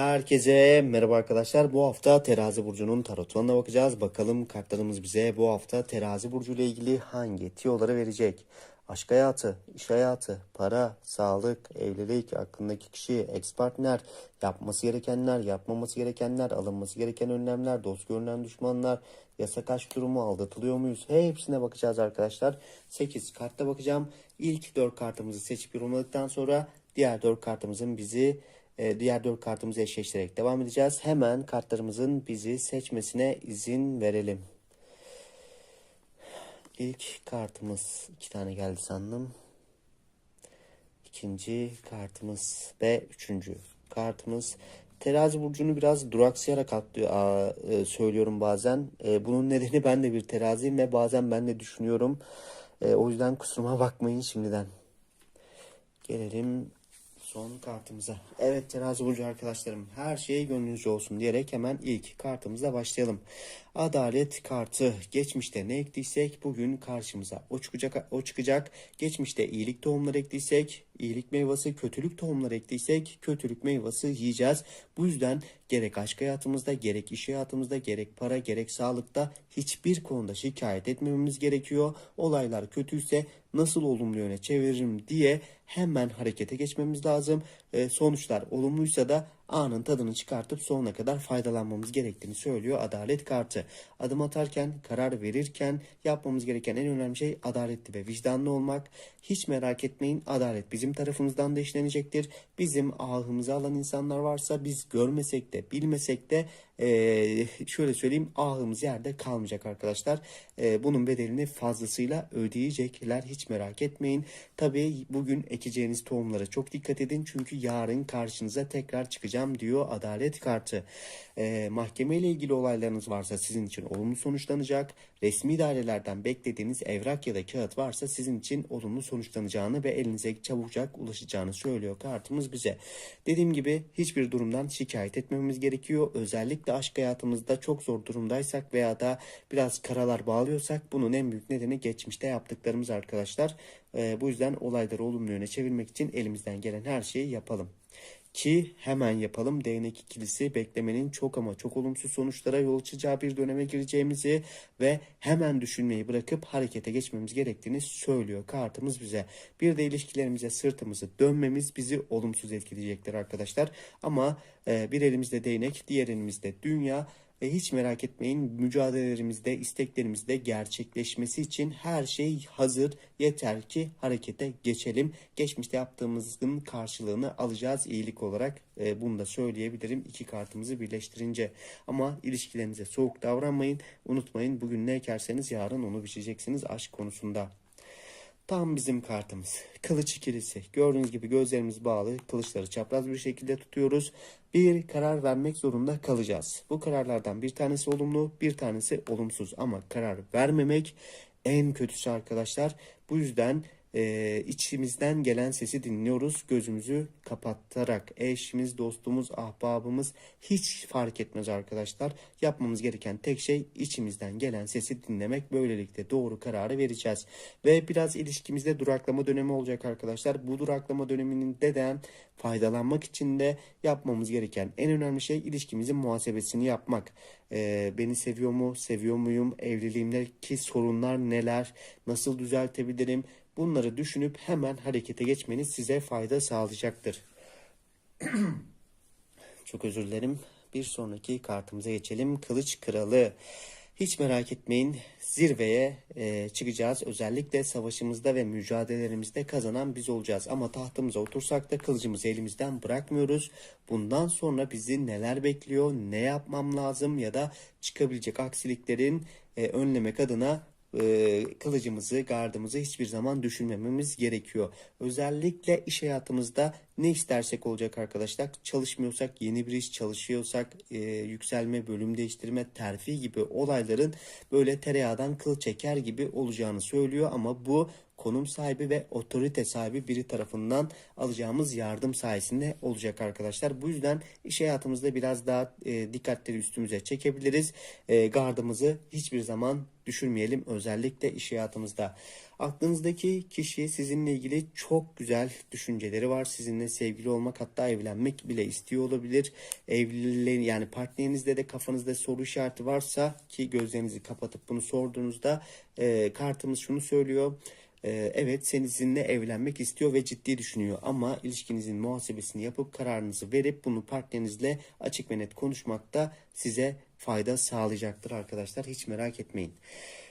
Herkese merhaba arkadaşlar. Bu hafta Terazi burcunun tarotuna bakacağız. Bakalım kartlarımız bize bu hafta Terazi burcu ile ilgili hangi tiyoları verecek? Aşk hayatı, iş hayatı, para, sağlık, evlilik, aklındaki kişi, ex partner, yapması gerekenler, yapmaması gerekenler, alınması gereken önlemler, dost görünen düşmanlar, yasak aşk durumu, aldatılıyor muyuz? Hepsine bakacağız arkadaşlar. 8 kartta bakacağım. İlk 4 kartımızı seçip yorumladıktan sonra diğer 4 kartımızın bizi e, diğer dört kartımızı eşleştirerek devam edeceğiz. Hemen kartlarımızın bizi seçmesine izin verelim. İlk kartımız iki tane geldi sandım. İkinci kartımız ve üçüncü kartımız terazi burcunu biraz duraksayarak atlıyor, aa, e, söylüyorum bazen. E, bunun nedeni ben de bir teraziyim ve bazen ben de düşünüyorum. E, o yüzden kusuruma bakmayın şimdiden. Gelelim son kartımıza. Evet terazi burcu arkadaşlarım her şey gönlünüzce olsun diyerek hemen ilk kartımızla başlayalım. Adalet kartı. Geçmişte ne ektiysek bugün karşımıza o çıkacak. O çıkacak. Geçmişte iyilik tohumları ektiysek iyilik meyvesi, kötülük tohumları ektiysek kötülük meyvesi yiyeceğiz. Bu yüzden gerek aşk hayatımızda, gerek iş hayatımızda, gerek para, gerek sağlıkta hiçbir konuda şikayet etmememiz gerekiyor. Olaylar kötüyse nasıl olumlu yöne çeviririm diye hemen harekete geçmemiz lazım. Ee, sonuçlar olumluysa da anın tadını çıkartıp sonuna kadar faydalanmamız gerektiğini söylüyor adalet kartı. Adım atarken, karar verirken yapmamız gereken en önemli şey adaletli ve vicdanlı olmak. Hiç merak etmeyin adalet bizim tarafımızdan da işlenecektir. Bizim ahımızı alan insanlar varsa biz görmesek de bilmesek de ee, şöyle söyleyeyim ahımız yerde kalmayacak arkadaşlar. Ee, bunun bedelini fazlasıyla ödeyecekler hiç merak etmeyin. Tabii bugün ekeceğiniz tohumlara çok dikkat edin çünkü yarın karşınıza tekrar çıkacağım diyor adalet kartı. Ee, mahkeme ile ilgili olaylarınız varsa sizin için olumlu sonuçlanacak. Resmi dairelerden beklediğiniz evrak ya da kağıt varsa sizin için olumlu sonuçlanacağını ve elinize çabucak ulaşacağını söylüyor kartımız bize. Dediğim gibi hiçbir durumdan şikayet etmememiz gerekiyor. Özellikle aşk hayatımızda çok zor durumdaysak veya da biraz karalar bağlıyorsak bunun en büyük nedeni geçmişte yaptıklarımız arkadaşlar. Ee, bu yüzden olayları olumlu yöne çevirmek için elimizden gelen her şeyi yapalım. Ki hemen yapalım değnek ikilisi beklemenin çok ama çok olumsuz sonuçlara yol açacağı bir döneme gireceğimizi ve hemen düşünmeyi bırakıp harekete geçmemiz gerektiğini söylüyor kartımız bize. Bir de ilişkilerimize sırtımızı dönmemiz bizi olumsuz etkileyecektir arkadaşlar. Ama e, bir elimizde değnek diğer elimizde dünya ve hiç merak etmeyin mücadelelerimizde, isteklerimizde gerçekleşmesi için her şey hazır. Yeter ki harekete geçelim. Geçmişte yaptığımızın karşılığını alacağız iyilik olarak. E, bunu da söyleyebilirim iki kartımızı birleştirince. Ama ilişkilerinize soğuk davranmayın. Unutmayın bugün ne ekerseniz yarın onu biçeceksiniz aşk konusunda. Tam bizim kartımız. Kılıç ikilisi. Gördüğünüz gibi gözlerimiz bağlı. Kılıçları çapraz bir şekilde tutuyoruz. Bir karar vermek zorunda kalacağız. Bu kararlardan bir tanesi olumlu, bir tanesi olumsuz. Ama karar vermemek en kötüsü arkadaşlar. Bu yüzden e, içimizden gelen sesi dinliyoruz. Gözümüzü kapatarak eşimiz, dostumuz, ahbabımız hiç fark etmez arkadaşlar. Yapmamız gereken tek şey içimizden gelen sesi dinlemek. Böylelikle doğru kararı vereceğiz. Ve biraz ilişkimizde duraklama dönemi olacak arkadaşlar. Bu duraklama döneminde faydalanmak için de yapmamız gereken en önemli şey ilişkimizin muhasebesini yapmak. Ee, beni seviyor mu, seviyor muyum, evliliğimdeki sorunlar neler, nasıl düzeltebilirim, Bunları düşünüp hemen harekete geçmeniz size fayda sağlayacaktır. Çok özür dilerim. Bir sonraki kartımıza geçelim. Kılıç Kralı. Hiç merak etmeyin zirveye e, çıkacağız. Özellikle savaşımızda ve mücadelelerimizde kazanan biz olacağız. Ama tahtımıza otursak da kılıcımızı elimizden bırakmıyoruz. Bundan sonra bizi neler bekliyor, ne yapmam lazım ya da çıkabilecek aksiliklerin e, önlemek adına e, kılıcımızı, gardımızı hiçbir zaman düşünmememiz gerekiyor. Özellikle iş hayatımızda ne istersek olacak arkadaşlar. Çalışmıyorsak, yeni bir iş çalışıyorsak, e, yükselme, bölüm değiştirme, terfi gibi olayların böyle tereyağdan kıl çeker gibi olacağını söylüyor ama bu konum sahibi ve otorite sahibi biri tarafından alacağımız yardım sayesinde olacak arkadaşlar. Bu yüzden iş hayatımızda biraz daha e, dikkatleri üstümüze çekebiliriz. E, gardımızı hiçbir zaman düşürmeyelim özellikle iş hayatımızda. Aklınızdaki kişi sizinle ilgili çok güzel düşünceleri var. Sizinle sevgili olmak hatta evlenmek bile istiyor olabilir. Evli yani partnerinizde de kafanızda soru işareti varsa ki gözlerinizi kapatıp bunu sorduğunuzda e, kartımız şunu söylüyor. E, evet sizinle evlenmek istiyor ve ciddi düşünüyor ama ilişkinizin muhasebesini yapıp kararınızı verip bunu partnerinizle açık ve net konuşmakta size fayda sağlayacaktır arkadaşlar. Hiç merak etmeyin.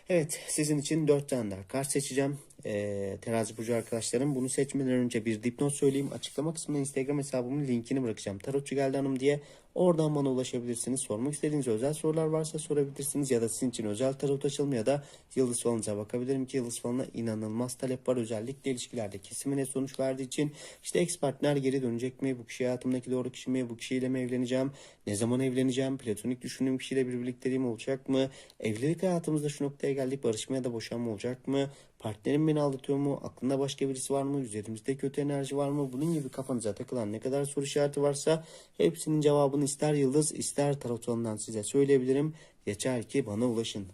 Evet sizin için 4 tane daha kart seçeceğim. Ee, terazi burcu arkadaşlarım bunu seçmeden önce bir dipnot söyleyeyim. Açıklama kısmında Instagram hesabımın linkini bırakacağım. Tarotçu geldi hanım diye oradan bana ulaşabilirsiniz. Sormak istediğiniz özel sorular varsa sorabilirsiniz. Ya da sizin için özel tarot açılımı ya da yıldız falanıza bakabilirim ki yıldız falına inanılmaz talep var. Özellikle ilişkilerde kesimine sonuç verdiği için işte ex partner geri dönecek mi? Bu kişi hayatımdaki doğru kişi mi? Bu kişiyle mi evleneceğim? Ne zaman evleneceğim? Platonik düşündüğüm kişiyle bir birlikteliğim olacak mı? Evlilik hayatımızda şu noktaya geldik. Barışma ya da boşanma olacak mı? Partnerim beni aldatıyor mu? Aklında başka birisi var mı? Üzerimizde kötü enerji var mı? Bunun gibi kafanıza takılan ne kadar soru işareti varsa hepsinin cevabını ister yıldız ister tarotondan size söyleyebilirim. Yeter ki bana ulaşın.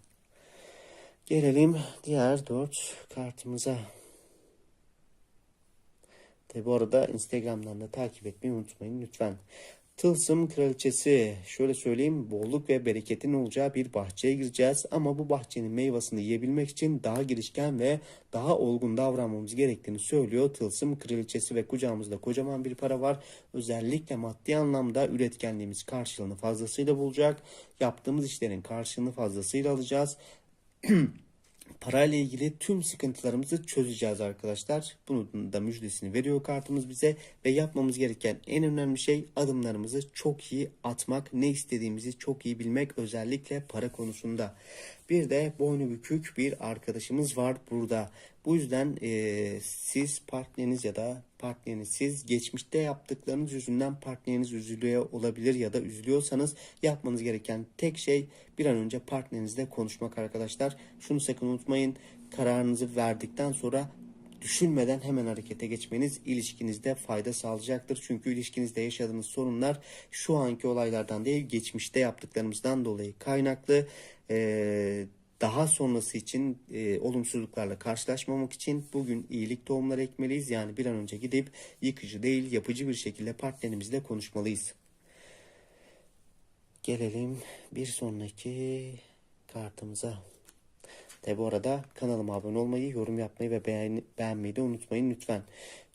Gelelim diğer dört kartımıza. Tabi bu arada Instagram'dan da takip etmeyi unutmayın lütfen. Tılsım kraliçesi şöyle söyleyeyim bolluk ve bereketin olacağı bir bahçeye gireceğiz ama bu bahçenin meyvasını yiyebilmek için daha girişken ve daha olgun davranmamız gerektiğini söylüyor Tılsım kraliçesi ve kucağımızda kocaman bir para var. Özellikle maddi anlamda üretkenliğimiz karşılığını fazlasıyla bulacak. Yaptığımız işlerin karşılığını fazlasıyla alacağız. parayla ilgili tüm sıkıntılarımızı çözeceğiz arkadaşlar. Bunun da müjdesini veriyor kartımız bize ve yapmamız gereken en önemli şey adımlarımızı çok iyi atmak, ne istediğimizi çok iyi bilmek özellikle para konusunda. Bir de boynu bükük bir arkadaşımız var burada. Bu yüzden e, siz partneriniz ya da partneriniz siz geçmişte yaptıklarınız yüzünden partneriniz üzülüyor olabilir ya da üzülüyorsanız yapmanız gereken tek şey bir an önce partnerinizle konuşmak arkadaşlar. Şunu sakın unutmayın kararınızı verdikten sonra düşünmeden hemen harekete geçmeniz ilişkinizde fayda sağlayacaktır. Çünkü ilişkinizde yaşadığınız sorunlar şu anki olaylardan değil geçmişte yaptıklarımızdan dolayı kaynaklı. Ee, daha sonrası için e, olumsuzluklarla karşılaşmamak için bugün iyilik tohumları ekmeliyiz. Yani bir an önce gidip yıkıcı değil yapıcı bir şekilde partnerimizle konuşmalıyız. Gelelim bir sonraki kartımıza. Tabi bu arada kanalıma abone olmayı, yorum yapmayı ve beğen beğenmeyi de unutmayın lütfen.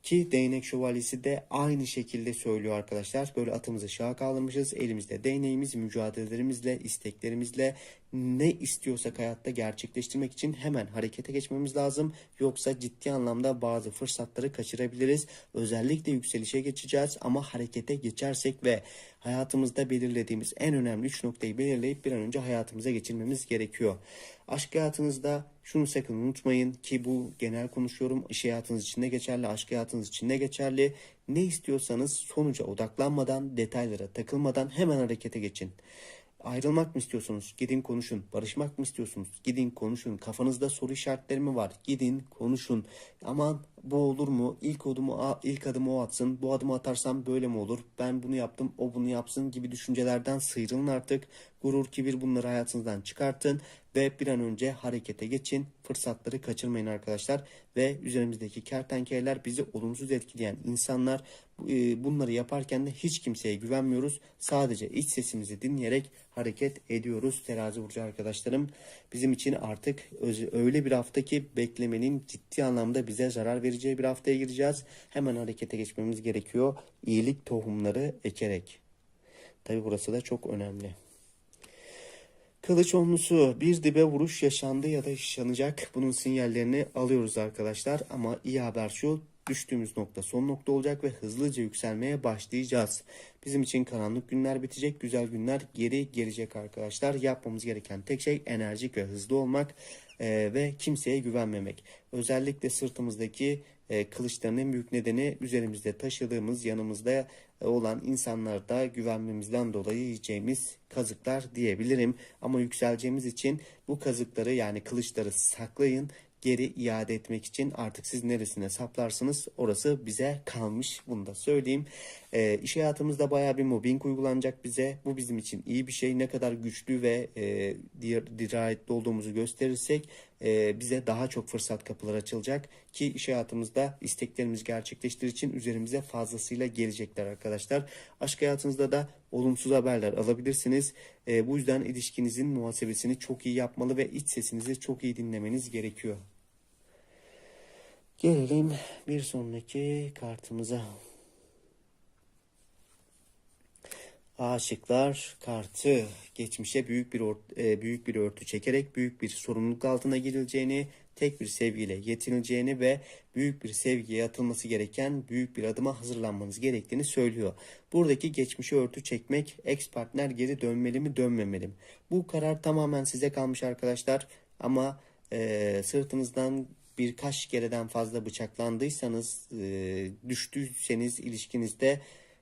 Ki değnek şövalyesi de aynı şekilde söylüyor arkadaşlar. Böyle atımızı şaha kaldırmışız. Elimizde değneğimiz, mücadelelerimizle, isteklerimizle ne istiyorsak hayatta gerçekleştirmek için hemen harekete geçmemiz lazım. Yoksa ciddi anlamda bazı fırsatları kaçırabiliriz. Özellikle yükselişe geçeceğiz ama harekete geçersek ve hayatımızda belirlediğimiz en önemli 3 noktayı belirleyip bir an önce hayatımıza geçirmemiz gerekiyor. Aşk hayatınızda şunu sakın unutmayın ki bu genel konuşuyorum. İş hayatınız için de geçerli, aşk hayatınız için de geçerli. Ne istiyorsanız sonuca odaklanmadan, detaylara takılmadan hemen harekete geçin. Ayrılmak mı istiyorsunuz? Gidin konuşun. Barışmak mı istiyorsunuz? Gidin konuşun. Kafanızda soru işaretleri mi var? Gidin konuşun. Aman bu olur mu? İlk adımı ilk adımı o atsın. Bu adımı atarsam böyle mi olur? Ben bunu yaptım, o bunu yapsın gibi düşüncelerden sıyrılın artık. Gurur, kibir bunları hayatınızdan çıkartın ve bir an önce harekete geçin. Fırsatları kaçırmayın arkadaşlar ve üzerimizdeki kertenkeleler bizi olumsuz etkileyen insanlar. E, bunları yaparken de hiç kimseye güvenmiyoruz. Sadece iç sesimizi dinleyerek hareket ediyoruz terazi burcu arkadaşlarım. Bizim için artık öyle bir hafta ki beklemenin ciddi anlamda bize zarar vereceği bir haftaya gireceğiz. Hemen harekete geçmemiz gerekiyor. İyilik tohumları ekerek. Tabi burası da çok önemli. Kılıç onlusu bir dibe vuruş yaşandı ya da yaşanacak. Bunun sinyallerini alıyoruz arkadaşlar. Ama iyi haber şu düştüğümüz nokta son nokta olacak ve hızlıca yükselmeye başlayacağız. Bizim için karanlık günler bitecek, güzel günler geri gelecek arkadaşlar. Yapmamız gereken tek şey enerjik ve hızlı olmak e, ve kimseye güvenmemek. Özellikle sırtımızdaki e, kılıçların en büyük nedeni üzerimizde taşıdığımız yanımızda olan insanlarda güvenmemizden dolayı yiyeceğimiz kazıklar diyebilirim. Ama yükseleceğimiz için bu kazıkları yani kılıçları saklayın geri iade etmek için artık siz neresine saplarsınız orası bize kalmış. Bunu da söyleyeyim. E, iş hayatımızda bayağı bir mobbing uygulanacak bize. Bu bizim için iyi bir şey. Ne kadar güçlü ve e, dir- dirayetli olduğumuzu gösterirsek e, bize daha çok fırsat kapıları açılacak ki iş hayatımızda isteklerimizi gerçekleştirir için üzerimize fazlasıyla gelecekler arkadaşlar. Aşk hayatınızda da olumsuz haberler alabilirsiniz. E, bu yüzden ilişkinizin muhasebesini çok iyi yapmalı ve iç sesinizi çok iyi dinlemeniz gerekiyor. Gelelim bir sonraki kartımıza. Aşıklar kartı geçmişe büyük bir e, büyük bir örtü çekerek büyük bir sorumluluk altına girileceğini, tek bir sevgiyle yetinileceğini ve büyük bir sevgiye atılması gereken büyük bir adıma hazırlanmanız gerektiğini söylüyor. Buradaki geçmişe örtü çekmek, ex partner geri dönmeli mi dönmemeli mi? Bu karar tamamen size kalmış arkadaşlar ama e, sırtınızdan birkaç kereden fazla bıçaklandıysanız, e, düştüyseniz ilişkinizde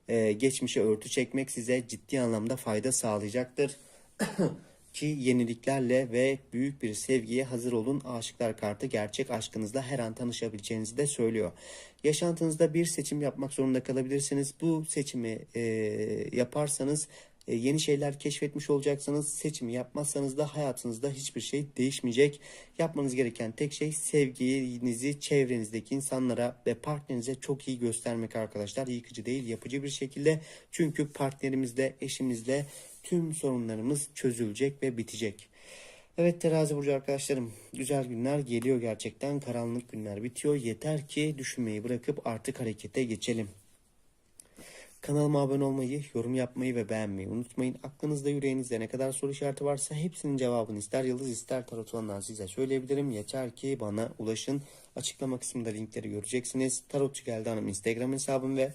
e, geçmişe örtü çekmek size ciddi anlamda fayda sağlayacaktır. Ki yeniliklerle ve büyük bir sevgiye hazır olun. Aşıklar kartı gerçek aşkınızla her an tanışabileceğinizi de söylüyor. Yaşantınızda bir seçim yapmak zorunda kalabilirsiniz. Bu seçimi e, yaparsanız yeni şeyler keşfetmiş olacaksınız. Seçimi yapmazsanız da hayatınızda hiçbir şey değişmeyecek. Yapmanız gereken tek şey sevginizi çevrenizdeki insanlara ve partnerinize çok iyi göstermek arkadaşlar. Yıkıcı değil, yapıcı bir şekilde. Çünkü partnerimizle, eşimizle tüm sorunlarımız çözülecek ve bitecek. Evet terazi burcu arkadaşlarım güzel günler geliyor gerçekten karanlık günler bitiyor yeter ki düşünmeyi bırakıp artık harekete geçelim. Kanalıma abone olmayı, yorum yapmayı ve beğenmeyi unutmayın. Aklınızda yüreğinizde ne kadar soru işareti varsa hepsinin cevabını ister yıldız ister tarot falandan size söyleyebilirim. Yeter ki bana ulaşın. Açıklama kısmında linkleri göreceksiniz. Tarotçu geldi hanım Instagram hesabım ve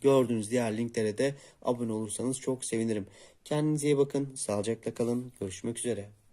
gördüğünüz diğer linklere de abone olursanız çok sevinirim. Kendinize iyi bakın. Sağlıcakla kalın. Görüşmek üzere.